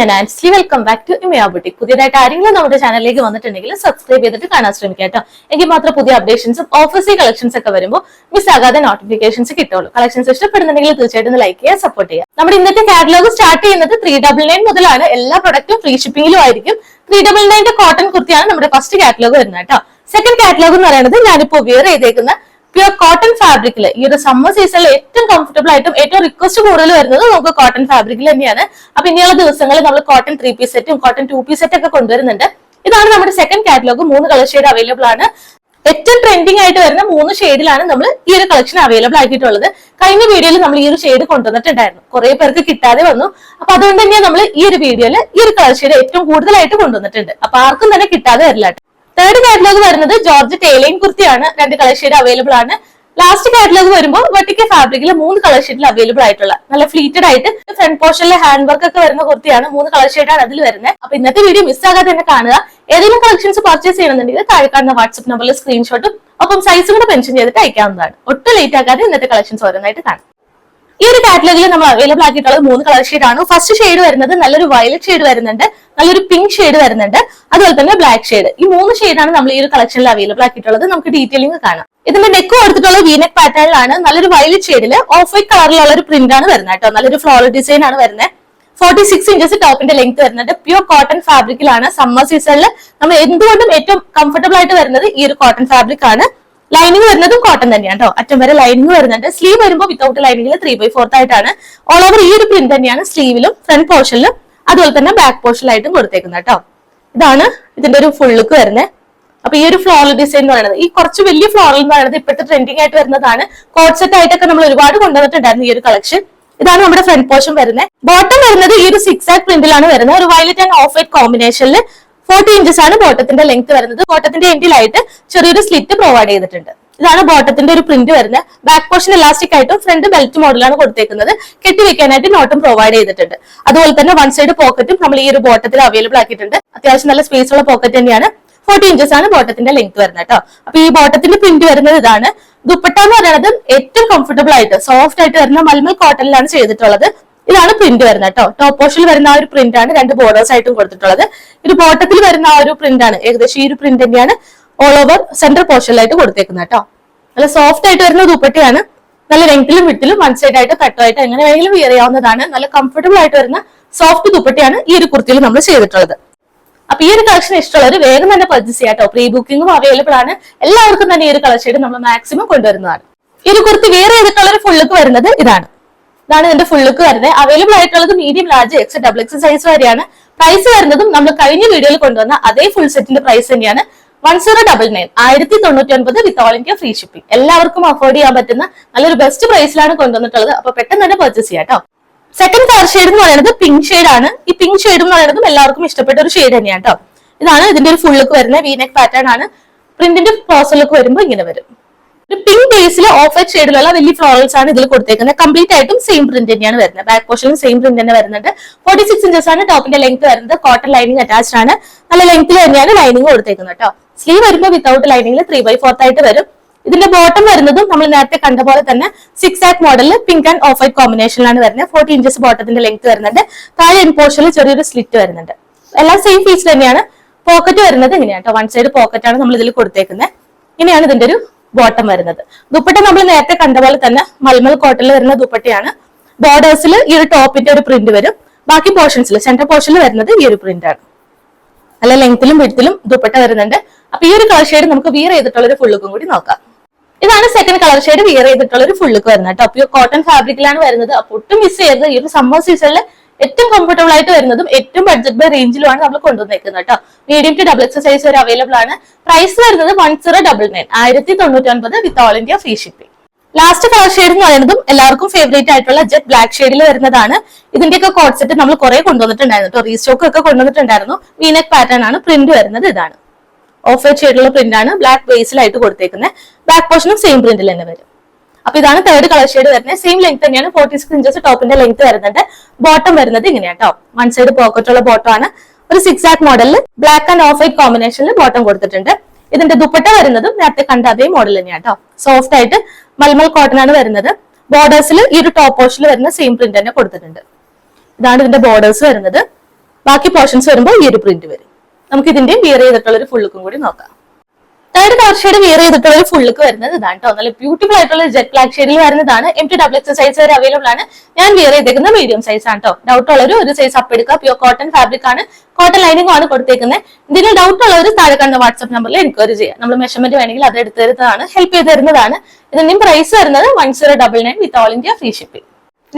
ഞാൻ Ancy welcome back to Imaya boutique പുതിയതായിട്ട് ആരെങ്കിലും നമ്മുടെ ചാനലിലേക്ക് വന്നിട്ടുണ്ടെങ്കിൽ സബ്സ്ക്രൈബ് ചെയ്തിട്ട് കാണാൻ ശ്രമിക്കുക കേട്ടോ. എങ്കിൽ മാത്രം പുതിയ അപ്ഡേഷൻസും ഓഫീസി കളക്ഷൻസ് ഒക്കെ വരുമ്പോൾ മിസ് ആകാതെ നോട്ടിഫിക്കേഷൻസ് കിട്ടുള്ളൂ കളക്ഷൻസ് ഇഷ്ടപ്പെടുന്നുണ്ടെങ്കിൽ തീർച്ചയായിട്ടും ലൈക്ക് ചെയ്യുക സപ്പോർട്ട് ചെയ്യുക. നമ്മുടെ ഇന്നത്തെ കാറ്റലോഗ് സ്റ്റാർട്ട് ചെയ്യുന്നത് ത്രീ ഡബിൾ നയൻ മുതലാണ്. എല്ലാ പ്രൊഡക്റ്റും ഫ്രീ ഷിപ്പിംഗിലും ആയിരിക്കും. ത്രീ ഡബിൾ നയന്റെ കോട്ടൺ കുർത്തിയാണ് നമ്മുടെ ഫസ്റ്റ് കാറ്റലോഗ് വരുന്നത് കേട്ടോ. സെക്കൻഡ് കാറ്റലോഗ് എന്ന് പറയുന്നത് ഞാനിപ്പോൾ വിയർ ചെയ്തേക്കുന്ന പ്യുവർ കോട്ടൺ ഫാബ്രിക്കിൽ ഈ ഒരു സമ്മർ സീസണിൽ ഏറ്റവും കംഫർട്ടബിൾ ആയിട്ടും ഏറ്റവും റിക്വസ്റ്റ് കൂടുതൽ വരുന്നത് നമുക്ക് കോട്ടൺ ഫാബ്രിക്കിൽ തന്നെയാണ്. അപ്പൊ ഇനിയുള്ള ദിവസങ്ങളിൽ നമ്മൾ കോട്ടൺ ത്രീ പീസ് സെറ്റും കോട്ടൺ ടു പീസ് സെറ്റ് ഒക്കെ കൊണ്ടുവരുന്നുണ്ട്. ഇതാണ് നമ്മുടെ സെക്കൻഡ് കാറ്റലോഗ് മൂന്ന് കളർ ഷെയ്ഡ് അവൈലബിൾ ആണ്. ഏറ്റവും ട്രെൻഡിങ് ആയിട്ട് വരുന്ന മൂന്ന് ഷെയ്ഡിലാണ് നമ്മൾ ഈ ഒരു കളക്ഷൻ അവൈലബിൾ ആക്കിയിട്ടുള്ളത്. കഴിഞ്ഞ വീഡിയോയിൽ നമ്മൾ ഈ ഒരു ഷെയ്ഡ് കൊണ്ടുവന്നിട്ടുണ്ടായിരുന്നു. കുറെ പേർക്ക് കിട്ടാതെ വന്നു. അപ്പൊ അതുകൊണ്ട് തന്നെ നമ്മൾ ഈ ഒരു വീഡിയോയിൽ ഈ ഒരു കളർ ഷെയ്ഡ് ഏറ്റവും കൂടുതലായിട്ട് കൊണ്ടുവന്നിട്ടുണ്ട്. അപ്പൊ ആർക്കും തന്നെ കിട്ടാതെ വരില്ല. തേർഡ് കാറ്റലോഗ് വരുന്നത് ജോർജ് ടേലൈൻ കുർത്തിയാണ്. രണ്ട് കളർ ഷെയ്ഡ് അവൈലബിൾ ആണ്. ലാസ്റ്റ് കാറ്റലോഗ് വരുമ്പോൾ വട്ടിക്ക ഫാബ്രിക്കിൽ മൂന്ന് കളർ ഷെയ്ഡിൽ അവൈലബിൾ ആയിട്ടുള്ള നല്ല ഫ്ലീറ്റഡ് ആയിട്ട് ഫ്രണ്ട് പോർഷനിലെ ഹാൻഡ് വർക്ക് ഒക്കെ വരുന്ന കുർത്തിയാണ് മൂന്ന് കളർ ഷെയ്ഡാണ് അതിൽ വരുന്നത്. അപ്പൊ ഇന്നത്തെ വീഡിയോ മിസ് ആകാതെ തന്നെ കാണുക. ഏതെങ്കിലും കളക്ഷൻസ് പർച്ചേസ് ചെയ്യണമെന്നുണ്ടെങ്കിൽ താഴെ കാണുന്ന വാട്സ്ആപ്പ് നമ്പറിൽ സ്ക്രീൻഷോട്ടും ഒപ്പം സൈസും കൂടെ മെൻഷൻ ചെയ്തിട്ട് അയക്കാവുന്നതാണ്. ഒട്ടും ലേറ്റ് ആക്കാതെ ഇന്നത്തെ കളക്ഷൻസ് ഓരോന്നായിട്ട് കാണാം. ഈ ഒരു കാറ്റലോഗിൽ നമ്മൾ അവൈലബിൾ ആക്കിയിട്ടുള്ളത് മൂന്ന് കളർ ഷെയ്ഡ് ആണ്. ഫസ്റ്റ് ഷെയ്ഡ് വരുന്നത് നല്ലൊരു വയലറ്റ് ഷെയ്ഡ് വരുന്നുണ്ട്. നല്ലൊരു പിങ്ക് ഷെയ്ഡ് വരുന്നുണ്ട്. അതുപോലെ തന്നെ ബ്ലാക്ക് ഷെയ്ഡ് ഈ മൂന്ന് ഷെയ്ഡാണ് നമ്മൾ ഈ ഒരു കളക്ഷനിൽ അവൈലബിൾ ആക്കിയിട്ടുള്ളത്. നമുക്ക് ഡീറ്റെയിലിംഗ് കാണാം. ഇതിന്റെ നെക്ക് കൊടുത്തിട്ടുള്ള വീനെക് പാറ്റേണിലാണ് നല്ലൊരു വയലറ്റ് ഷെയ്ഡിൽ ഓഫ് വൈറ്റ് കളറിലുള്ള ഒരു പ്രിന്റ് ആണ് വരുന്നത് കേട്ടോ. നല്ലൊരു ഫ്ലോറൽ ഡിസൈൻ ആണ് വരുന്നത്. ഫോർട്ടി സിക്സ് ഇഞ്ചസ് ടോപ്പിന്റെ ലെങ്ത് വരുന്നുണ്ട്. പ്യൂർ കോട്ടൺ ഫാബ്രിക്കിലാണ് സമ്മർ സീസണിൽ നമ്മൾ എന്തുകൊണ്ടും ഏറ്റവും കംഫർട്ടബിൾ ആയിട്ട് വരുന്നത് ഈ ഒരു കോട്ടൺ ഫാബ്രിക് ആണ്. ലൈനിങ് വരുന്നതും കോട്ടൺ തന്നെയാണ് കേട്ടോ. അറ്റം വരെ ലൈനിങ് വരുന്നുണ്ട്. സ്ലീവ് വരുമ്പോൾ വിത്തൗട്ട് ലൈനിങ്ങിൽ ത്രീ ബൈ ഫോർത്ത് ആയിട്ടാണ്. ഓൾ ഓവർ ഈ ഒരു പ്രിന്റ് തന്നെയാണ് സ്ലീവിലും ഫ്രണ്ട് പോർഷനിലും അതുപോലെ തന്നെ ബാക്ക് പോർഷനിലായിട്ടും കൊടുത്തേക്കുന്നത് കേട്ടോ. ഇതാണ് ഇതിന്റെ ഒരു ഫുൾ ലുക്ക് വരുന്നത് അപ്പൊ ഈ ഒരു ഫ്ലോറൽ ഡിസൈൻ എന്ന് പറയുന്നത് ഈ കുറച്ച് വലിയ ഫ്ലോറൽ എന്ന് പറയുന്നത് ഇപ്പോഴത്തെ ട്രെൻഡിങ് ആയിട്ട് വരുന്നതാണ്. സെറ്റ് ആയിട്ടൊക്കെ നമ്മൾ ഒരുപാട് കൊണ്ടുവന്നിട്ടുണ്ടായിരുന്നു ഈ ഒരു കളക്ഷൻ ഇതാണ് നമ്മുടെ ഫ്രണ്ട് പോർഷൻ വരുന്നത് ബോട്ടം വരുന്നത് ഈ ഒരു സിക്സ് ആക്ട് പ്രിന്റിലാണ് വരുന്നത്. ഒരു വയലറ്റ് ആൻഡ് ഓഫ് വൈറ്റ് കോമ്പിനേഷനിൽ ഫോർട്ടി ഇഞ്ചസ് ആണ് ബോട്ടത്തിന്റെ ലെങ്ത് വരുന്നത്. ബോട്ടത്തിന്റെ എൻഡിലായിട്ട് ചെറിയൊരു സ്ലിറ്റ് പ്രൊവൈഡ് ചെയ്തിട്ടുണ്ട്. ഇതാണ് ബോട്ടത്തിന്റെ ഒരു പ്രിന്റ് വരുന്നത്. ബാക്ക് പോർഷൻ ഇലാസ്റ്റിക് ആയിട്ടും ഫ്രണ്ട് ബെൽറ്റ് മോഡലാണ് കൊടുത്തേക്കുന്നത്. കെട്ടി വെക്കാനായിട്ട് നോട്ടും പ്രൊവൈഡ് ചെയ്തിട്ടുണ്ട്. അതുപോലെ തന്നെ വൺ സൈഡ് പോക്കറ്റും നമ്മൾ ഈ ഒരു ബോട്ടത്തിൽ അവൈലബിൾ ആക്കിയിട്ടുണ്ട്. അത്യാവശ്യം നല്ല സ്പേസ് ഉള്ള പോക്കറ്റ് തന്നെയാണ്. ഫോർട്ടി ഇഞ്ചസ് ആണ് ബോട്ടത്തിന്റെ ലെങ്ത് വരുന്നത് കേട്ടോ. അപ്പൊ ഈ ബോട്ടത്തിന്റെ പ്രിന്റ് വരുന്നത് ഇതാണ്. ദുപ്പട്ട എന്ന് പറയുന്നത് ഏറ്റവും കംഫർട്ടബിൾ ആയിട്ട് സോഫ്റ്റ് ആയിട്ട് വരുന്ന മൽമൽ കോട്ടണിലാണ് ചെയ്തിട്ടുള്ളത്. ഇതാണ് പ്രിന്റ് വരുന്നത് കേട്ടോ. ടോപ്പ് പോർഷനിൽ വരുന്ന ആ ഒരു പ്രിന്റ് ആണ് രണ്ട് ബോർഡേഴ്സ് ആയിട്ടും കൊടുത്തിട്ടുള്ളത്. ഇത് ബോട്ടത്തിൽ വരുന്ന ആ ഒരു പ്രിന്റ് ആണ്. ഏകദേശം ഈ ഒരു പ്രിന്റ് തന്നെയാണ്. ഓൾ ഓവർ സെന്റർ പോർഷനിലായിട്ട് കൊടുത്തേക്കുന്നത് കേട്ടോ. നല്ല സോഫ്റ്റ് ആയിട്ട് വരുന്ന ദുപ്പട്ടയാണ്. നല്ല ലെങ്ത്തിലും വിട്ടിലും വൺ സൈഡ് ആയിട്ട് കട്ടായിട്ട് എങ്ങനെ വേണമെങ്കിലും വിയർ ചെയ്യാവുന്നതാണ്. നല്ല കംഫർട്ടബിൾ ആയിട്ട് വരുന്ന സോഫ്റ്റ് ദുപ്പട്ടയാണ് ഈ ഒരു കുർത്തിയിൽ നമ്മൾ ചെയ്തിട്ടുള്ളത്. അപ്പൊ ഈ ഒരു കളക്ഷൻ ഇഷ്ടമുള്ളവർ വേഗം തന്നെ പർച്ചേസ് ചെയ്യാം കേട്ടോ. പ്രീ ബുക്കിംഗും അവൈലബിൾ ആണ്. എല്ലാവർക്കും തന്നെ ഈ ഒരു കളക്ഷൻ നമ്മൾ മാക്സിമം കൊണ്ടുവരുന്നതാണ്. ഈ ഒരു കുർത്തി വേറെ ചെയ്തിട്ടുള്ള ഒരു ഫുൾ ലുക്ക് വരുന്നത് ഇതാണ്. ഇതാണ് ഇതിന്റെ ഫുൾ ലുക്ക് വരുന്നത്. അവൈലബിൾ ആയിട്ടുള്ളത് medium large X double X size വരെയാണ്. പ്രൈസ് വരുന്നതും നമ്മൾ കഴിഞ്ഞ വീഡിയോയിൽ കൊണ്ടുവന്ന അതേ ഫുൾ സെറ്റിന്റെ പ്രൈസ് തന്നെയാണ്. വൺ സീറോ ഡബിൾ നയൻ ആയിരത്തി തൊണ്ണൂറ്റി ഒൻപത് with all India free shipping എല്ലാവർക്കും അഫോർഡ് ചെയ്യാൻ പറ്റുന്ന നല്ലൊരു ബെസ്റ്റ് പ്രൈസിലാണ് കൊണ്ടുവന്നിട്ടുള്ളത്. അപ്പൊ പെട്ടെന്ന് തന്നെ പർച്ചേസ് ചെയ്യാം കേട്ടോ സെക്കൻഡ് കളർ ഷെയ്ഡ് എന്ന് പറയുന്നത് പിങ്ക് ഷെയ്ഡ് ആണ്. ഈ പിങ്ക് ഷെയ്ഡ് എന്ന് പറയുന്നതും എല്ലാവർക്കും ഇഷ്ടപ്പെട്ട ഒരു ഷെയ്ഡ് തന്നെയാണ് കേട്ടോ ഇതാണ് ഇതിന്റെ ഒരു ഫുൾ ലുക്ക് വരുന്നത് വീനെക് പാറ്റേൺ ആണ്. പ്രിന്റിന്റെ ലുക്ക് വരുമ്പോൾ ഇങ്ങനെ വരും. ഒരു പിങ്ക് ബേസിൽ ഓഫ് വൈറ്റ് ഷെയ്ഡിലുള്ള വലിയ ഫ്ലോറൽസ് ആണ് ഇതിൽ കൊടുത്തേക്കുന്നത്. കംപ്ലീറ്റ് ആയിട്ടും സെയിം പ്രിന്റ് തന്നെയാണ് വരുന്നത്. ബാക്ക് പോർഷനും സെയിം പ്രിന്റ് തന്നെ വരുന്നുണ്ട്. ഫോർട്ടി സിക്സ് ഇഞ്ചസ് ആണ് ടോപ്പിന്റെ ലെങ്ത് വരുന്നത്. കോട്ടൺ ലൈനിങ് അറ്റാച്ച്ഡ് ആണ്. നല്ല ലെങ്ത്തിൽ തന്നെയാണ് ലൈനിങ് കൊടുത്തേക്കുന്നത് കേട്ടോ സ്ലീവ് വരുമ്പോൾ വിത്തൗട്ട് ലൈനിങ്ങിൽ ത്രീ ബൈ ഫോർത്ത് ആയിട്ട് വരും. ഇതിന്റെ ബോട്ടം വരുന്നതും നമ്മൾ നേരത്തെ കണ്ട പോലെ തന്നെ സിക്സ് ആക്ക് മോഡലിൽ പിങ്ക് ആൻഡ് ഓഫ് വൈറ്റ് കോമ്പിനേഷനിലാണ് വരുന്നത്. ഫോർട്ടി ഇഞ്ചസ് ബോട്ടത്തിന്റെ ലെങ്ത് വരുന്നുണ്ട്. താഴെ ഇൻപോർഷനിൽ ചെറിയൊരു സ്ലിറ്റ് വരുന്നുണ്ട്. എല്ലാം സെയിം ഫീസ് തന്നെയാണ്. പോക്കറ്റ് വരുന്നത് ഇങ്ങനെയാണ് വൺ സൈഡ് പോക്കറ്റ് ആണ് നമ്മൾ ഇതിൽ കൊടുത്തേക്കുന്നത് ഇങ്ങനെയാണ് ഇതിന്റെ ഒരു ബോട്ടം വരുന്നത്. ദുപ്പട്ട നമ്മൾ നേരത്തെ കണ്ട പോലെ തന്നെ മൽമൽ കോട്ടണിൽ വരുന്ന ദുപ്പട്ടയാണ്. ബോർഡേഴ്സിൽ ഈ ഒരു ടോപ്പിന്റെ ഒരു പ്രിന്റ് വരും. ബാക്കി പോർഷൻസിൽ സെന്റർ പോർഷനിൽ വരുന്നത് ഈ ഒരു പ്രിന്റ് ആണ്. നല്ല ലെങ്ത്തിലും വിടുത്തിലും ദുപ്പട്ട വരുന്നുണ്ട്. അപ്പൊ ഈ ഒരു കളർ ഷെയ്ഡ് നമുക്ക് വിയർ ചെയ്തിട്ടുള്ള ഒരു ഫുൾ ലുക്കും കൂടി നോക്കാം. ഇതാണ് സെക്കൻഡ് കളർ ഷെയ്ഡ് വിയർ ചെയ്തിട്ടുള്ള ഒരു ഫുൾ ലുക്ക് വരുന്നത് കേട്ടോ. പ്യൂർ കോട്ടൺ ഫാബ്രിക്കിലാണ് വരുന്നത്. അപ്പൊ ഒട്ടും മിസ് ചെയ്യരുത്. ഈ ഒരു സമ്മർ സീസണിൽ ഏറ്റവും കംഫർട്ടബിൾ ആയിട്ട് വരുന്നതും ഏറ്റവും ബഡ്ജറ്റ് ബൈ റേഞ്ചിലുമാണ് നമ്മൾ കൊണ്ടുവന്നേക്കുന്നത് കേട്ടോ. Medium to double X size വരെ അവൈലബിൾ ആണ്. പ്രൈസ് വരുന്നത് വൺ സീറോ ഡബിൾ നയൻ ആയിരത്തി തൊണ്ണൂറ്റി ഒൻപത് with all India free shipping last colour shade എന്ന് പറയുന്നതും എല്ലാവർക്കും ഫേവറേറ്റ് ആയിട്ടുള്ള ജെറ്റ് ബ്ലാക്ക് ഷെയ്ഡിൽ വരുന്നതാണ്. ഇതിന്റെയൊക്കെ കോഡ് നമ്മൾ കുറെ കൊണ്ടുവന്നിട്ടുണ്ടായിരുന്നു കേട്ടോ. റീസ്റ്റോക്ക് ഒക്കെ കൊണ്ടുവന്നിട്ടുണ്ടായിരുന്നു. വീനെക് പാറ്റേൺ ആണ് പ്രിന്റ് വരുന്നത് ഇതാണ്. ഓഫ് വൈറ്റ് ഷെയ്ഡുള്ള പ്രിന്റ് ആണ് ബ്ലാക്ക് ബേസിലായിട്ട് കൊടുത്തേക്കുന്നത്. ബാക്ക് പോർഷനും സെയിം പ്രിന്റിൽ തന്നെ വരും. അപ്പൊ ഇതാണ് തേർഡ് കളർ ഷെയ്ഡ് വരുന്നത്. സെയിം ലെങ്ത് തന്നെയാണ് ഫോർട്ടി സിക്സ് ഇഞ്ചസ് ടോപ്പിന്റെ ലെങ്ത് വരുന്നുണ്ട് ബോട്ടം വരുന്നത് ഇങ്ങനെയാണ് കേട്ടോ. വൺ സൈഡ് പോക്കറ്റ് ഉള്ള ബോട്ടം ആണ്. ഒരു സിക്സ് ആക്ട് മോഡലിൽ ബ്ലാക്ക് ആൻഡ് ഓഫ് വൈറ്റ് കോമ്പിനേഷനിൽ ബോട്ടം കൊടുത്തിട്ടുണ്ട്. ഇതിന്റെ ദുപ്പട്ട വരുന്നതും നേരത്തെ കണ്ട അതേ മോഡൽ തന്നെയാട്ടോ സോഫ്റ്റ് ആയിട്ട് മൽമൽ കോട്ടൺ ആണ് വരുന്നത്. ബോർഡേഴ്സിൽ ഈ ഒരു ടോപ്പ് പോർഷനിൽ വരുന്ന സെയിം പ്രിന്റ് തന്നെ കൊടുത്തിട്ടുണ്ട്. ഇതാണ് ഇതിന്റെ ബോർഡേഴ്സ് വരുന്നത്. ബാക്കി പോർഷൻസ് വരുമ്പോൾ ഈ ഒരു പ്രിന്റ് വരും. നമുക്ക് ഇതിന്റെ വിയർ ചെയ്തിട്ടുള്ള ഒരു ഫുൾ ലുക്കും കൂടി നോക്കാം. തേർഡ് ഡാർക്ക് ഷെയ്ഡ് വെയർ ചെയ്തിട്ടുള്ള ഒരു ഫുൾ വരുന്നത് ഇതാണ് കേട്ടോ നല്ല ബ്യൂട്ടിഫുൾ ആയിട്ടുള്ള ജെറ്റ് ബ്ലാക്ക് ഷെയ്ഡിൽ വരുന്നതാണ്. M T double X size വരെ അവൈലബിൾ ആണ്. ഞാൻ വെയർ ചെയ്തേക്കുന്ന മീഡിയം സൈസ് ആണ് കേട്ടോ ഡൗട്ട് ഉള്ളവർ ഒരു സൈസ് അപ്പ് എടുക്കുക. പ്യൂർ കോട്ടൺ ഫാബ്രിക് ആണ്. കോട്ടൺ ലൈനിങ് ആണ് കൊടുത്തേക്കുന്നത്. ഇതിന് ഡൗട്ട് ഉള്ളവർ താഴെ കാണുന്ന വാട്സ്ആപ്പ് നമ്പറിൽ എൻക്വയറി ചെയ്യാം നമ്മൾ മെഷർമെന്റ് വേണമെങ്കിൽ അത് എടുത്ത് തരുന്നതാണ്. ഹെൽപ്പ് ചെയ്ത് തരുന്നതാണ്. ഇതിന്റെയും പ്രൈസ് വരുന്നത് one zero double nine with all India free shipping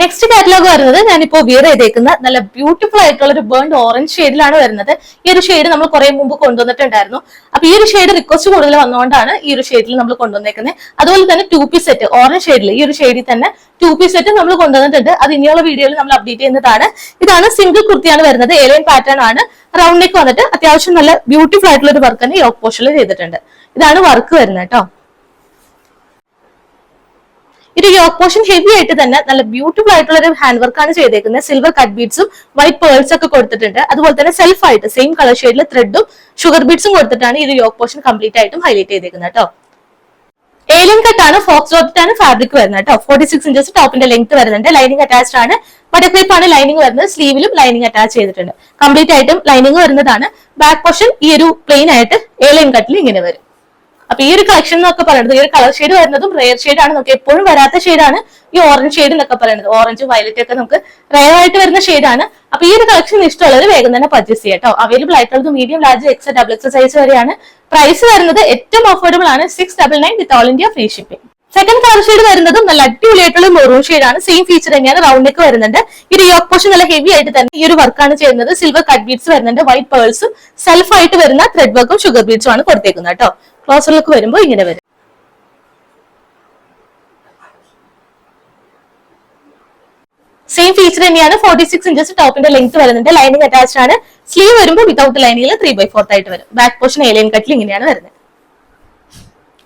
next catalogue വരുന്നത് ഞാനിപ്പോ വിയർ ചെയ്തേക്കുന്ന നല്ല ബ്യൂട്ടിഫുൾ ആയിട്ടുള്ള ഒരു ബേൺഡ് ഓറഞ്ച് ഷെയ്ഡിലാണ് വരുന്നത്. ഈ ഒരു ഷെയ്ഡ് നമ്മൾ കുറെ മുമ്പ് കൊണ്ടുവന്നിട്ടുണ്ടായിരുന്നു. അപ്പൊ ഈ ഒരു ഷെയ്ഡ് റിക്വസ്റ്റ് കൂടുതൽ വന്നുകൊണ്ടാണ് ഈ ഒരു ഷെയ്ഡിൽ നമ്മൾ കൊണ്ടുവന്നേക്കുന്നത് അതുപോലെ തന്നെ ടു പീസ് സെറ്റ് ഓറഞ്ച് ഷെയ്ഡിൽ ഈ ഒരു ഷെയ്ഡിൽ തന്നെ ടു പീസ് സെറ്റ് നമ്മൾ കൊണ്ടുവന്നിട്ടുണ്ട്. അത് ഇനിയുള്ള വീഡിയോയിൽ നമ്മൾ അപ്ഡേറ്റ് ചെയ്യുന്നതാണ്. ഇതാണ് സിംഗിൾ കുർത്തിയാണ് വരുന്നത്. ഏലിയൻ പാറ്റേൺ ആണ്. റൗണ്ടിലേക്ക് വന്നിട്ട് അത്യാവശ്യം നല്ല ബ്യൂട്ടിഫുൾ ആയിട്ടുള്ള ഒരു വർക്ക് തന്നെ യോക്ക് പോഷനിൽ ചെയ്തിട്ടുണ്ട്. ഇതാണ് വർക്ക് വരുന്നത് കേട്ടോ. ഇത് യോക്ക് പോർഷൻ ഹെവി ആയിട്ട് തന്നെ നല്ല ബ്യൂട്ടിഫുൾ ആയിട്ടുള്ള ഒരു ഹാൻഡ് വർക്കാണ് ചെയ്തേക്കുന്നത് സിൽവർ കട്ട് ബീഡ്സും വൈറ്റ് പേൾസ് ഒക്കെ കൊടുത്തിട്ടുണ്ട്. അതുപോലെ തന്നെ സെൽഫ് ആയിട്ട് സെയിം കളർ ഷെയ്ഡിൽ ത്രെഡും ഷുഗർ ബീഡ്സും കൊടുത്തിട്ടാണ് ഈ യോക്ക് പോർഷൻ കംപ്ലീറ്റ് ആയിട്ടും ഹൈലൈറ്റ് ചെയ്തേക്കുന്നത് കേട്ടോ ഏലിയൻ കട്ടാണ് ഫോക്സ് ഡോട്ടിട്ടാണ് ഫാബ്രിക് വരുന്നത് കേട്ടോ ഫോർട്ടി സിക്സ് ഇഞ്ചസ് ടോപ്പിന്റെ ലെങ്ത് വരുന്നുണ്ട്. ലൈനിങ് അറ്റാച്ച്ഡ് ആണ്. ബട്ടർക്ലിപ്പ് ആണ് ലൈനിങ് വരുന്നത്. സ്ലീവിലും ലൈനിങ് അറ്റാച്ച് ചെയ്തിട്ടുണ്ട്. കംപ്ലീറ്റ് ആയിട്ടും ലൈനിങ് വരുന്നതാണ്. ബാക്ക് പോർഷൻ ഈ ഒരു പ്ലെയിൻ ആയിട്ട് ഏലിയൻ കട്ടിൽ ഇങ്ങനെ വരും. അപ്പൊ ഈ ഒരു കളക്ഷൻ എന്നൊക്കെ പറയുന്നത് ഈ ഒരു കളർ ഷെയ്ഡ് വരുന്നതും റെയർ ഷെയ്ഡ് ആണ് നമുക്ക് എപ്പോഴും വരാത്ത ഷെയ്ഡാണ് ഈ ഓറഞ്ച് ഷെയ്ഡ് എന്നൊക്കെ പറയുന്നത് ഓറഞ്ച് വയലറ്റ് ഒക്കെ നമുക്ക് റെയർ ആയിട്ട് വരുന്ന ഷെയ്ഡാണ് അപ്പൊ ഈ ഒരു കളക്ഷൻ ഇഷ്ടമുള്ളവർ വേഗം തന്നെ പർച്ചേസ് ചെയ്യാം കേട്ടോ അവൈലബിൾ ആയിട്ടുള്ളത് medium large X double X size വരെയാണ്. പ്രൈസ് വരുന്നത് ഏറ്റവും അഫോർഡബിൾ ആണ് six double nine with all India free shipping second colour shade വരുന്നതും നല്ല അടിപൊളിയായിട്ടുള്ള മെറൂൺ ഷെയ്ഡ് ആണ്. സെയിം ഫീച്ചർ തന്നെയാണ് റൗണ്ട് നെക്ക് വരുന്നുണ്ട് ഈ ഒരു യോക്ക് പോർഷൻ നല്ല ഹെവി ആയിട്ട് തന്നെ ഈ ഒരു വർക്കാണ് ചെയ്യുന്നത്. സിൽവർ കട്ട് ബീഡ്സ് വരുന്നുണ്ട് വൈറ്റ് പേഴ്സും സെൽഫ് ആയിട്ട് വരുന്ന ത്രെഡ് വർക്കും ഷുഗർ ബീഡ്സും ആണ് കൊടുത്തേക്കുന്നത് കേട്ടോ ക്ലോസറിലേക്ക് ലുക്ക് വരുമ്പോൾ ഇങ്ങനെ വരും. സെയിം ഫീച്ചർ തന്നെയാണ് ഫോർട്ടി സിക്സ് ഇഞ്ചസ് ടോപ്പിന്റെ ലെങ്ത് വരുന്നുണ്ട്. ലൈനിങ് അറ്റാച്ച് ആണ്. സ്ലീവ് വരുമ്പോൾ വിതൗട്ട് ലൈനിങ്ങിൽ ത്രീ ബൈ ഫോർത്ത് ആയിട്ട് വരും. ബാക്ക് പോർഷൻ ഏലിയൻ കട്ടിൽ ഇങ്ങനെയാണ് വരുന്നത്.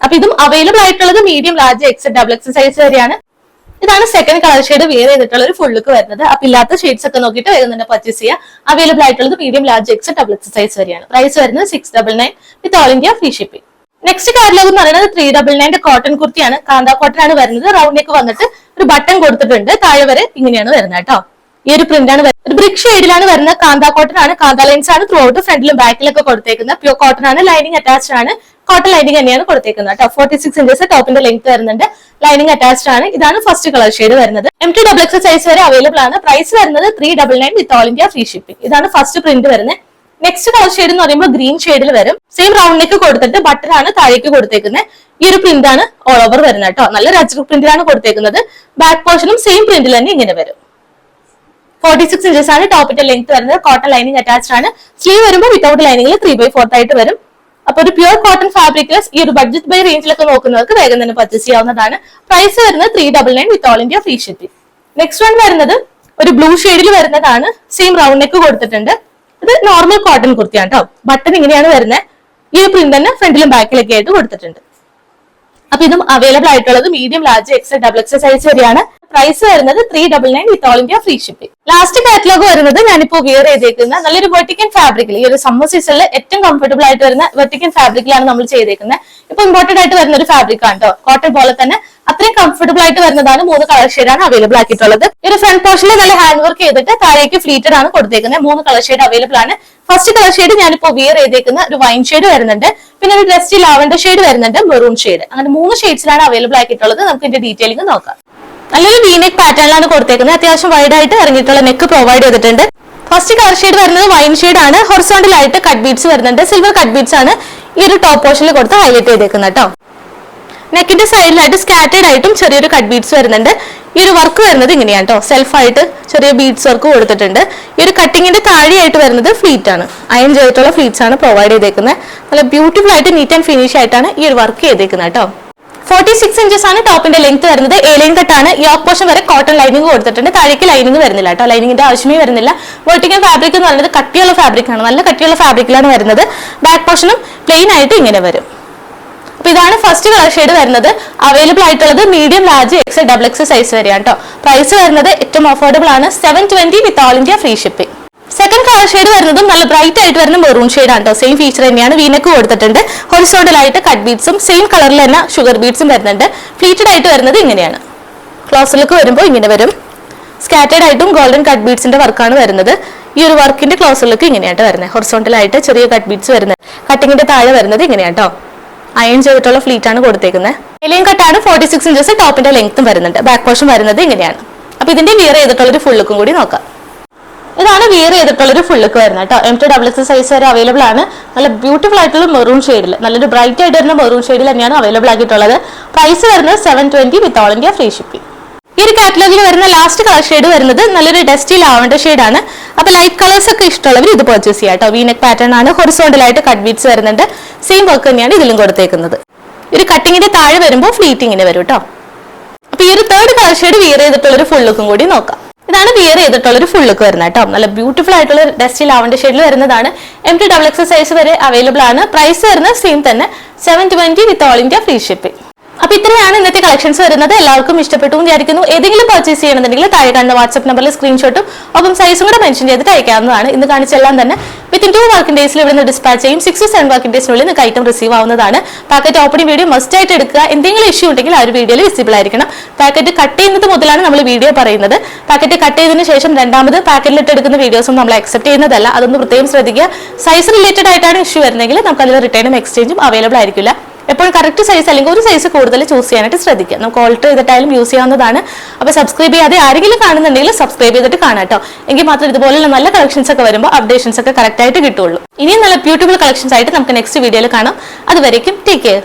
അപ്പൊ ഇതും അവൈലബിൾ ആയിട്ടുള്ളത് medium large X double X size വരെയാണ്. ഇതാണ് സെക്കൻഡ് കളർ ഷെയ്ഡ് വെയർ ചെയ്തിട്ടുള്ള ഒരു ഫുൾ ലുക്ക് വരുന്നത്. അപ്പൊ ഇല്ലാത്ത ഷെയ്ഡ്സ് ഒക്കെ നോക്കിയിട്ട് വേഗം തന്നെ പർച്ചേസ് ചെയ്യുക അവൈലബിൾ ആയിട്ടുള്ളത് medium large X double X size വരെയാണ്. പ്രൈസ് വരുന്നത് six double nine with all India free shipping next catalogue എന്ന് പറയുന്നത് ത്രീ ഡബിൾ നയൻറെ കോട്ടൺ കുർത്തിയാണ്. കാന്ത കോട്ടൺ ആണ് വരുന്നത്. റൗണ്ടിലേക്ക് വന്നിട്ട് ഒരു ബട്ടൺ കൊടുത്തിട്ടുണ്ട്. താഴെ വരെ ഇങ്ങനെയാണ് വരുന്നത് കേട്ടോ. ഈ ഒരു പ്രിന്റ് ആണ് ഒരു ബ്രിക് ഷെയ്ഡിലാണ് വരുന്നത്. കാന്ത കോട്ടൺ ആണ്. കാന്ത ലൈൻസ് ആണ്. ത്രൂ ഔട്ട് ഫ്രണ്ടിലും ബാക്കിലൊക്കെ കൊടുത്തേക്കുന്നത്. പ്യൂർ കോട്ടൺ ആണ്. ലൈനിങ് അറ്റാച്ച്ഡ് ആണ്. കോട്ടൺ ലൈനിങ് തന്നെയാണ് കൊടുത്തേക്കുന്നത് കേട്ടോ. ഫോർട്ടി സിക്സ് ഇഞ്ചസ് ടോപ്പിന്റെ ലെങ്ത് വരുന്നുണ്ട്. ലൈനിങ് അറ്റാച്ച്ഡ് ആണ്. ഇതാണ് ഫസ്റ്റ് കളർ ഷെയ്ഡ് വരുന്നത്. M T double X size വരെ അവൈലബിൾ ആണ്. പ്രൈസ് വരുന്നത് three double nine with all India free shipping ഇതാണ് ഫസ്റ്റ് പ്രിന്റ് വരുന്നത് നെക്സ്റ്റ് കളർ ഷെയ്ഡ് എന്ന് പറയുമ്പോൾ ഗ്രീൻ ഷെയ്ഡിൽ വരും. സെയിം റൗണ്ടിലേക്ക് കൊടുത്തിട്ട് ബട്ടൺ ആണ് താഴേക്ക് കൊടുത്തേക്കുന്നത് ഈ ഒരു പ്രിന്റ് ആണ് ഓൾ ഓവർ വരുന്നത് കേട്ടോ. നല്ല രജ് പ്രിന്റിലാണ് കൊടുത്തേക്കുന്നത്. ബാക്ക് പോർഷനും സെയിം പ്രിന്റിൽ തന്നെ ഇങ്ങനെ വരും. ഫോർട്ടി സിക്സ് ഇഞ്ചസ് ആണ് ടോപ്പിന്റെ ലെങ്ത് വരുന്നത്. കോട്ടൺ ലൈനിങ് അറ്റാച്ച്ഡ് ആണ്. സ്ലീവ് വരുമ്പോൾ വിത്തൗട്ട് ലൈനിങ്ങിൽ ത്രീ ബൈ ഫോർത്ത് ആയിട്ട് വരും. അപ്പൊ ഒരു പ്യൂർ കോട്ടൺ ഫാബ്രിക്സ് ഈ ഒരു ബഡ്ജറ്റ് ബൈ റേഞ്ചിലൊക്കെ നോക്കുന്നവർക്ക് വേഗം തന്നെ പർച്ചേസ് ചെയ്യാവുന്നതാണ്. പ്രൈസ് വരുന്നത് three double nine with all India free shipping next one വരുന്നത് ഒരു ബ്ലൂ ഷെയ്ഡിൽ വരുന്നതാണ്. സെയിം റൗണ്ട് നെക്ക് കൊടുത്തിട്ടുണ്ട്. ഇത് നോർമൽ കോട്ടൺ കുർത്തിയാണ് കേട്ടോ ബട്ടൺ ഇങ്ങനെയാണ് വരുന്നത്. ഈ ഒരു പ്രിന്റ് തന്നെ ഫ്രണ്ടിലും ബാക്കിലൊക്കെ ആയിട്ട് കൊടുത്തിട്ടുണ്ട്. അപ്പൊ ഇതും അവൈലബിൾ ആയിട്ടുള്ളത് medium large X double X size വരെയാണ് പ്രൈസ് വരുന്നത് three double nine with all India free shipping last catalogue വരുന്നത് ഞാനിപ്പോ വിയർ ചെയ്തേക്കുന്ന നല്ലൊരു വെർട്ടിക്കൻ ഫാബ്രിക്കിൽ ഈ ഒരു സമ്മർ സീസണിൽ ഏറ്റവും കംഫർട്ടബിൾ ആയിട്ട് വരുന്ന വെർട്ടിക്കൻ ഫാബ്രിക്കിലാണ് നമ്മൾ ചെയ്തേക്കുന്നത് ഇപ്പൊ ഇമ്പോർട്ടന്റ് ആയിട്ട് വരുന്ന ഒരു ഫാബ്രിക് ആണ് കേട്ടോ കോട്ടൺ പോലെ തന്നെ അത്രയും കംഫർട്ടബിൾ ആയിട്ട് വരുന്നതാണ്. മൂന്ന് കളർ ഷെയ്ഡാണ് അവൈലബിൾ ആക്കിയിട്ടുള്ളത്. ഒരു ഫ്രണ്ട് പോർഷനിൽ നല്ല ഹാൻഡ് വർക്ക് ചെയ്തിട്ട് താഴേക്ക് ഫ്ലീറ്റഡ് ആണ് കൊടുത്തേക്കുന്നത് മൂന്ന് കളർ ഷെയ്ഡ് അവൈലബിൾ ആണ്. ഫസ്റ്റ് കളർ ഷെയ്ഡ് ഞാനിപ്പോ വിയർ ചെയ്തേക്കുന്ന ഒരു വൈൻ ഷെയ്ഡ് വരുന്നുണ്ട്. പിന്നെ ഒരു ഡ്രസ്റ്റ് ലാവൻഡർ ഷെയ്ഡ് വരുന്നുണ്ട്. മെറൂൺ ഷെയ്ഡ് അങ്ങനെ മൂന്ന് ഷെയ്ഡ്സിലാണ് അവൈലബിൾ ആക്കിയിട്ടുള്ളത്. നമുക്ക് ഇതിന്റെ ഡീറ്റെയിലിംഗ് നോക്കാം. നല്ലൊരു വീനെക്ക് പാറ്റേണിലാണ് കൊടുത്തേക്കുന്നത്. അത്യാവശ്യം വൈഡ് ആയിട്ട് ഇറങ്ങിയിട്ടുള്ള നെക്ക് പ്രൊവൈഡ് ചെയ്തിട്ടുണ്ട്. ഫസ്റ്റ് കളർ ഷെയ്ഡ് വരുന്നത് വൈൻ ഷെയ്ഡ് ആണ്. ഹൊറിസോണ്ടൽ ആയിട്ട് കട്ട് ബീഡ്സ് വരുന്നുണ്ട്. സിൽവർ കട്ട് ബീഡ്സ് ആണ് ഈ ഒരു ടോപ്പ് പോർഷനിൽ കൊടുത്ത് ഹൈലൈറ്റ് ചെയ്തേക്കുന്നത് കേട്ടോ നെക്കിന്റെ സൈഡിലായിട്ട് സ്കാറ്റേഡ് ആയിട്ടും ചെറിയൊരു കട്ട് ബീഡ്സ് വരുന്നുണ്ട്. ഈ ഒരു വർക്ക് വരുന്നത് ഇങ്ങനെയാണ് കേട്ടോ സെൽഫായിട്ട് ചെറിയ ബീഡ്സ് വർക്ക് കൊടുത്തിട്ടുണ്ട്. ഈ ഒരു കട്ടിങ്ങിന്റെ താഴെയായിട്ട് വരുന്നത് ഫ്ലീറ്റ് ആണ്. അയൺ ചെയ്തിട്ടുള്ള ഫ്ലീറ്റ്സ് ആണ് പ്രൊവൈഡ് ചെയ്തേക്കുന്നത്. നല്ല ബ്യൂട്ടിഫുൾ ആയിട്ട് നീറ്റ് ആൻഡ് ഫിനിഷ് ആയിട്ടാണ് ഈ ഒരു വർക്ക് ചെയ്തേക്കുന്നത് കേട്ടോ ഫോർട്ടി സിക്സ് ഇഞ്ചസ് ആണ് ടോപ്പിന്റെ ലെങ്ത് വരുന്നത്. ഏലിയൻ കട്ടാണ് യോക്ക് പോർഷൻ വരെ കോട്ടൺ ലൈനിങ് കൊടുത്തിട്ടുണ്ട്. താഴേക്ക് ലൈനിങ് വരുന്നില്ല കേട്ടോ. ലൈനിങ്ങിന്റെ ആവശ്യമേ വരുന്നില്ല. വെർട്ടിക്കൽ ഫാബ്രിക് എന്ന് പറയുന്നത് കട്ടിയുള്ള ഫാബ്രിക് ആണ്. നല്ല കട്ടിയുള്ള ഫാബ്രിക്കിലാണ് വരുന്നത്. ബാക്ക് പോർഷനും പ്ലെയിൻ ആയിട്ട് ഇങ്ങനെ വരും. അപ്പൊ ഇതാണ് ഫസ്റ്റ് കളർ ഷെയ്ഡ് വരുന്നത്. അവൈലബിൾ ആയിട്ടുള്ളത് medium large X double X size വരെയാണ് കേട്ടോ. പ്രൈസ് വരുന്നത് ഏറ്റവും അഫോർഡബിൾ ആണ്. Seven twenty with all India free shipping second colour shade വരുന്നതും നല്ല ബ്രൈറ്റ് ആയിട്ട് വരുന്ന മെറൂൺ ഷെയ്ഡ് ആണ് സെയിം ഫീച്ചർ തന്നെയാണ് വീനക്ക് കൊടുത്തിട്ടുണ്ട്. ഹൊറിസോണ്ടൽ ആയിട്ട് കട്ട് ബീഡ്സും സെയിം കളറിൽ തന്നെ ഷുഗർ ബീഡ്സും വരുന്നുണ്ട്. ഫ്ലീറ്റഡ് ആയിട്ട് വരുന്നത് ഇങ്ങനെയാണ്. ക്ലോസിലേക്ക് വരുമ്പോൾ ഇങ്ങനെ വരും. സ്കാറ്റേഡ് ആയിട്ടും ഗോൾഡൻ കട്ട് ബീഡ്സിന്റെ വർക്കാണ് വരുന്നത്. ഈ ഒരു വർക്കിന്റെ ക്ലോസ് ലുക്ക് ഇങ്ങനെയായിട്ട് വരുന്നത്. ഹൊറിസോണ്ടൽ ആയിട്ട് ചെറിയ കട്ട് ബീഡ്സ് വരുന്നത്. കട്ടിങ്ങിന്റെ താഴെ വരുന്നത് ഇങ്ങനെയാട്ടോ. അയൺ ചെയ്തിട്ടുള്ള ഫ്ലീറ്റ് ആണ് കൊടുത്തേക്കുന്നത്. എലിയൻ കട്ടാണ് ഫോർട്ടി സിക്സ് ഇഞ്ചസ് ടോപ്പിന്റെ ലെങ്ത്തും വരുന്നുണ്ട്. ബാക്ക് പോർഷൻ വരുന്നത് ഇങ്ങനെയാണ്. അപ്പൊ ഇതിന്റെ വിയർ ചെയ്തിട്ടുള്ള ഒരു ഫുൾ ലുക്കും കൂടി നോക്കാം. ഇതാണ് വിയർ ചെയ്തിട്ടുള്ള ഒരു ഫുൾ ലുക്ക് വരുന്നത് കേട്ടോ. M to double X size വരെ അവൈലബിൾ ആണ്. നല്ല ബ്യൂട്ടിഫുൾ ആയിട്ടുള്ള മെറൂൺ ഷെയ്ഡിൽ നല്ലൊരു ബ്രൈറ്റ് ആയിട്ട് വരുന്ന മെറൂൺ ഷെയ്ഡിൽ തന്നെയാണ് അവൈലബിൾ ആക്കിയിട്ടുള്ളത്. പ്രൈസ് വരുന്നത് seven twenty with all India free shipping ഈ ഒരു കാറ്റലോഗിൽ വരുന്ന ലാസ്റ്റ് കളർ ഷെയ്ഡ് വരുന്നത് നല്ലൊരു ഡസ്റ്റി ലാവണ്ടർ ആണ്. അപ്പൊ ലൈറ്റ് കളേഴ്സ് ഒക്കെ ഇഷ്ടമുള്ളവർ ഇത് പർച്ചേസ് ചെയ്യാം കേട്ടോ. വീനെക് പാറ്റേൺ ആണ്. ഹൊറിസോണ്ടലായിട്ട് കട്ട് ബീറ്റ്സ് വരുന്നുണ്ട്. സെയിം വർക്ക് തന്നെയാണ് ഇതിലും കൊടുത്തേക്കുന്നത്. ഒരു കട്ടിങ്ങിന്റെ താഴെ വരുമ്പോൾ ഫ്ലീറ്റിങ്ങിന് വരും കേട്ടോ. അപ്പൊ ഈ ഒരു തേർഡ് കളർ ഷെയ്ഡ് വിയർ ചെയ്തിട്ടുള്ള ഒരു ഫുൾ ലുക്കും കൂടി നോക്കാം. ഇതാണ് വിയർ ചെയ്തിട്ടുള്ള ഒരു ഫുൾ ലുക്ക് വരുന്നത് കേട്ടോ. നല്ല ബ്യൂട്ടിഫുൾ ആയിട്ടുള്ള ഡസ്റ്റി ലാവണ്ടർ ഷെയ്ഡിൽ വരുന്നതാണ്. M T double X size വരെ അവൈലബിൾ ആണ്. പ്രൈസ് വരുന്നത് സെയിം തന്നെ seven twenty with all India free shipping അപ്പൊ ഇത്രയാണ് ഇന്നത്തെ കളക്ഷൻസ് വരുന്നത്. എല്ലാവർക്കും ഇഷ്ടപ്പെട്ടു വിചാരിക്കുന്നു. ഏതെങ്കിലും പർച്ചേസ് ചെയ്യണമെന്നുണ്ടെങ്കിൽ താഴെ കാണുന്ന വാട്സ്ആപ്പ് നമ്പറിൽ സ്ക്രീൻഷോട്ടും ഒപ്പം സൈസും കൂടെ മെൻഷൻ ചെയ്തിട്ട് അയക്കാവുന്നതാണ്. ഇന്ന് കാണിച്ചെല്ലാം തന്നെ വിത്തിൻ ടു വർക്കിംഗ് ഡേയ്സിൽ ഇവിടെ നിന്ന് ഡിസ്പാച്ച് ചെയ്യും. സിക്സ് ടു സെവൻ വർക്കിംഗ് ഡേയ്സിനുള്ളിൽ നിങ്ങൾക്ക് ഐറ്റം റിസീവ് ആവുന്നതാണ്. പാക്കറ്റ് ഓപ്പണിംഗ് വീഡിയോ മസ്റ്റ് ആയിട്ട് എടുക്കുക. എന്തെങ്കിലും ഇഷ്യൂ ഉണ്ടെങ്കിൽ ആ ഒരു വീഡിയോയിൽ വിസിബിൾ ആയിരിക്കണം. പാക്കറ്റ് കട്ട് ചെയ്യുന്നത് മുതലാണ് നമ്മൾ വീഡിയോ പറയുന്നത്. പാക്കറ്റ് കട്ട് ചെയ്തതിന് ശേഷം രണ്ടാമത് പാക്കറ്റിലിട്ട് എടുക്കുന്ന വീഡിയോസും നമ്മൾ അക്സെപ്റ്റ് ചെയ്യുന്നതല്ല. അതൊന്ന് പ്രത്യേകം ശ്രദ്ധിക്കുക. സൈസ് റിലേറ്റഡ് ആയിട്ടാണ് ഇഷ്യൂ വരുന്നെങ്കിൽ നമുക്ക് അതിൽ റിട്ടേണും എക്സ്ചേഞ്ചും അവൈലബിൾ ആയിരിക്കില്ല. എപ്പോഴും കറക്റ്റ് സൈസ് അല്ലെങ്കിൽ ഒരു സൈസ് കൂടുതൽ ചൂസ് ചെയ്യാനായിട്ട് ശ്രദ്ധിക്കുക. നമുക്ക് ഓൾട്ടർ ചെയ്തിട്ടായാലും യൂസ് ചെയ്യാവുന്നതാണ്. അപ്പോൾ സബ്സ്ക്രൈബ് ചെയ്യാതെ ആരെങ്കിലും കാണുന്നുണ്ടെങ്കിൽ സബ്സ്ക്രൈബ് ചെയ്തിട്ട് കാണാട്ടോ എങ്കിൽ മാത്രം ഇതുപോലുള്ള നല്ല കളക്ഷൻസ് ഒക്കെ വരുമ്പോൾ അപ്ഡേഷൻസ് ഒക്കെ കറക്റ്റ് ആയിട്ട് കിട്ടുള്ളൂ ഇനിയും നല്ല ബ്യൂട്ടിഫുൾ കളക്ഷൻസ് ആയിട്ട് നമുക്ക് നെക്സ്റ്റ് വീഡിയോയിൽ കാണാം. അതുവരേക്കും ടേക്ക് കെയർ